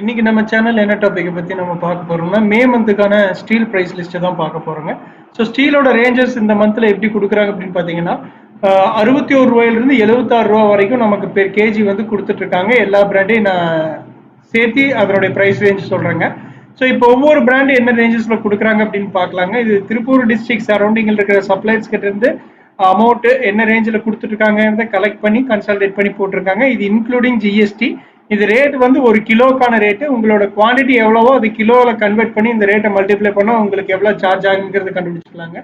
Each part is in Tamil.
இன்னைக்கு நம்ம சேனல் என்ன டாபிக் பத்தி நம்ம பார்க்க போறோம்னா மே மந்த்துக்கான ஸ்டீல் பிரைஸ் லிஸ்ட் தான் பார்க்க போறோங்க. ஸோ ஸ்டீலோட ரேஞ்சஸ் இந்த மந்த்ல எப்படி கொடுக்குறாங்க அப்படின்னு பாத்தீங்கன்னா அறுபத்தி ஒரு ரூபாயிலிருந்து எழுபத்தாறு ரூபா வரைக்கும் நமக்கு பெர் கேஜி வந்து கொடுத்துட்டு இருக்காங்க. எல்லா பிராண்டையும் நான் சேர்த்து அதனுடைய பிரைஸ் ரேஞ்ச் சொல்றேங்க. ஸோ இப்போ ஒவ்வொரு பிராண்ட் என்ன ரேஞ்சஸ்ல கொடுக்குறாங்க அப்படின்னு பார்க்கலாங்க. இது திருப்பூர் டிஸ்ட்ரிக்ட் சரௌண்டிங்கில் இருக்கிற சப்ளைஸ் கிட்ட இருந்து அமௌண்ட் என்ன ரேஞ்சில் கொடுத்துட்ருக்காங்கிறத கலெக்ட் பண்ணி கன்சல்டேட் பண்ணி போட்டிருக்காங்க. இது இன்க்ளூடிங் ஜிஎஸ்டி இது ரேட் வந்து ஒரு கிலோக்கான ரேட்டு உங்களோட குவான்டிட்டி எவ்வளவோ அது கிலோவில் கன்வெர்ட் பண்ணி இந்த ரேட்டை மல்டிப்ளை பண்ணால் உங்களுக்கு எவ்வளோ சார்ஜ் ஆகுங்கிறது கண்டுபிடிச்சிக்கலாங்க.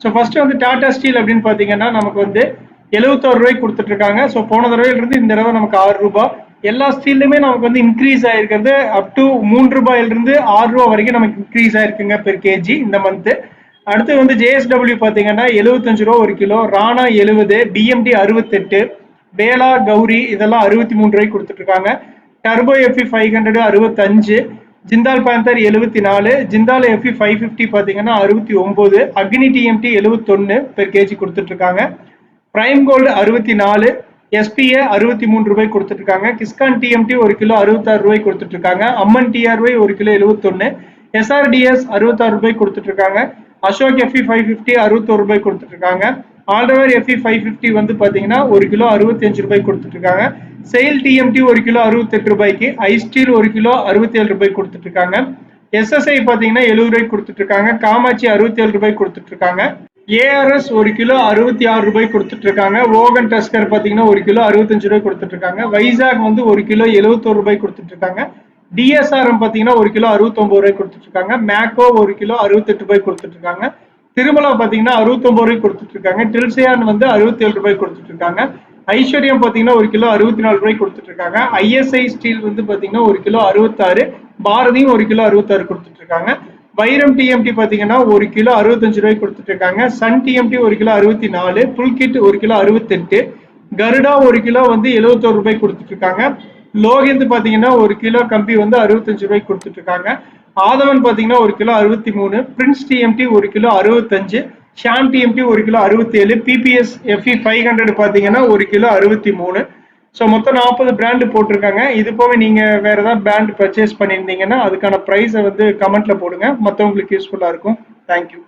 ஸோ ஃபர்ஸ்ட் வந்து டாடா ஸ்டீல் அப்படின்னு பார்த்தீங்கன்னா நமக்கு வந்து எழுபத்தோரு ரூபாய்க்கு கொடுத்துட்ருக்காங்க ஸோ போன தடவையிலிருந்து இந்த தடவை நமக்கு ஆறு ரூபாய் எல்லா ஸ்டீல்லுமே நமக்கு வந்து இன்க்ரீஸ் ஆயிருக்கிறது அப் டு மூன்று ரூபாயிலிருந்து ஆறு ரூபா வரைக்கும் நமக்கு இன்க்ரீஸ் ஆயிருக்குங்க பெர் கேஜி இந்த மந்த்து அடுத்து வந்து ஜேஎஸ்டபிள்யூ பார்த்தீங்கன்னா எழுபத்தஞ்சு ரூபா ஒரு கிலோ ராணா எழுபது பிஎம்டி அறுபத்தெட்டு பேலா கௌரி இதெல்லாம் அறுபத்தி மூணு ரூபாய்க்கு கொடுத்துட்டு இருக்காங்க டர்போ எஃப்இ ஃபைவ் ஹண்ட்ரடு அறுபத்தஞ்சு ஜிந்தால் பேந்தர் எழுபத்தி நாலு ஜிந்தால் எஃப்இ ஃபைவ் ஃபிஃப்டி பார்த்தீங்கன்னா அறுபத்தி ஒம்பது அக்னி டிஎம்டி எழுபத்தொன்று பெர் கேஜி கொடுத்துட்ருக்காங்க. ப்ரைம் கோல்டு அறுபத்தி நாலு எஸ்பிஏ அறுபத்தி மூணு ரூபாய் கொடுத்துட்ருக்காங்க. கிஸ்கான் டிஎம்டி ஒரு கிலோ அறுபத்தாறு ரூபாய் கொடுத்துட்ருக்காங்க. அம்மன் டிஆர்ஒய் ஒரு கிலோ எழுபத்தொன்னு எஸ்ஆர்டிஎஸ் அறுபத்தாறு ரூபாய் கொடுத்துட்ருக்காங்க. அசோக் எஃப்இ ஃபைவ் ஃபிஃப்டி அறுபத்தோரு ரூபாய் கொடுத்துட்ருக்காங்க. இருக்காங்க ஆல்டவர் எஃப்இ ஃபைவ் ஃபிஃப்டி வந்து பார்த்தீங்கன்னா ஒரு கிலோ அறுபத்தஞ்சு ரூபாய் கொடுத்துட்ருக்காங்க. செயல் டிஎம்டி ஒரு கிலோ அறுபத்தெட்டு ரூபாய்க்கு ஐஸ்டீல் ஒரு கிலோ அறுபத்தி ஏழு ரூபாய் கொடுத்துட்ருக்காங்க எஸ்எஸ்ஐ பார்த்தீங்கன்னா எழுபது ரூபாய் கொடுத்துட்ருக்காங்க. காமாட்சி அறுபத்தி ஏழு ரூபாய் கொடுத்துட்ருக்காங்க ஏஆர்எஸ் ஒரு கிலோ அறுபத்தி ஆறு ரூபாய் கொடுத்துட்ருக்காங்க. ஓகன் டஸ்கர் பார்த்தீங்கன்னா ஒரு கிலோ அறுபத்தஞ்சு ரூபாய் கொடுத்துட்ருக்காங்க. வைசாக் வந்து ஒரு கிலோ எழுபத்தோரு ரூபாய் கொடுத்துட்ருக்காங்க. டிஎஸ்ஆர்எம் பார்த்தீங்கன்னா ஒரு கிலோ அறுபத்தொம்பது ரூபாய் கொடுத்துட்ருக்காங்க. மேக்கோ ஒரு கிலோ அறுபத்தெட்டு ரூபாய் கொடுத்துட்ருக்காங்க. திருமலா பார்த்தீங்கன்னா அறுபத்தொம்பது ரூபாய் கொடுத்துட்டு இருக்காங்க. டில்சியான் வந்து அறுபத்தி ஏழு ரூபாய் கொடுத்துட்டு இருக்காங்க. ஐஸ்வர்யம் பாத்தீங்கன்னா ஒரு கிலோ அறுபத்தி நாலு ரூபாய் கொடுத்துட்டு இருக்காங்க. ஐஎஸ்ஐ ஸ்டீல் வந்து பாத்தீங்கன்னா ஒரு கிலோ அறுபத்தாறு பாரதியும் ஒரு கிலோ அறுபத்தாறு கொடுத்துட்டு இருக்காங்க. வைரம் டிஎம்டி பார்த்தீங்கன்னா ஒரு கிலோ அறுபத்தஞ்சு ரூபாய் கொடுத்துட்டு இருக்காங்க. சன் டிஎம்டி ஒரு கிலோ அறுபத்தி நாலு புல்கிட் ஒரு கிலோ அறுபத்தெட்டு கருடா ஒரு கிலோ வந்து எழுபத்தோரு ரூபாய் கொடுத்துட்டு இருக்காங்க. லோகிந்து பாத்தீங்கன்னா ஒரு கிலோ கம்பி வந்து அறுபத்தஞ்சு ரூபாய் கொடுத்துட்டு இருக்காங்க. ஆதவன் பார்த்தீங்கன்னா ஒரு கிலோ அறுபத்தி மூணு பிரின்ஸ் டிஎம்டி ஒரு கிலோ அறுபத்தஞ்சு ஷாம் டிஎம்டி ஒரு கிலோ அறுபத்தி ஏழு பிபிஎஸ் எஃப்இ ஃபைவ் ஹண்ட்ரட் பார்த்தீங்கன்னா ஒரு கிலோ அறுபத்தி மூணு. ஸோ மொத்தம் நாற்பது பிராண்டு போட்டிருக்காங்க. இது போக நீங்கள் வேற ஏதாவது பிராண்ட் பர்ச்சேஸ் பண்ணியிருந்தீங்கன்னா அதுக்கான ப்ரைஸை வந்து கமெண்ட்ல போடுங்க. மற்றவங்களுக்கு யூஸ்ஃபுல்லாக இருக்கும். தேங்க்யூ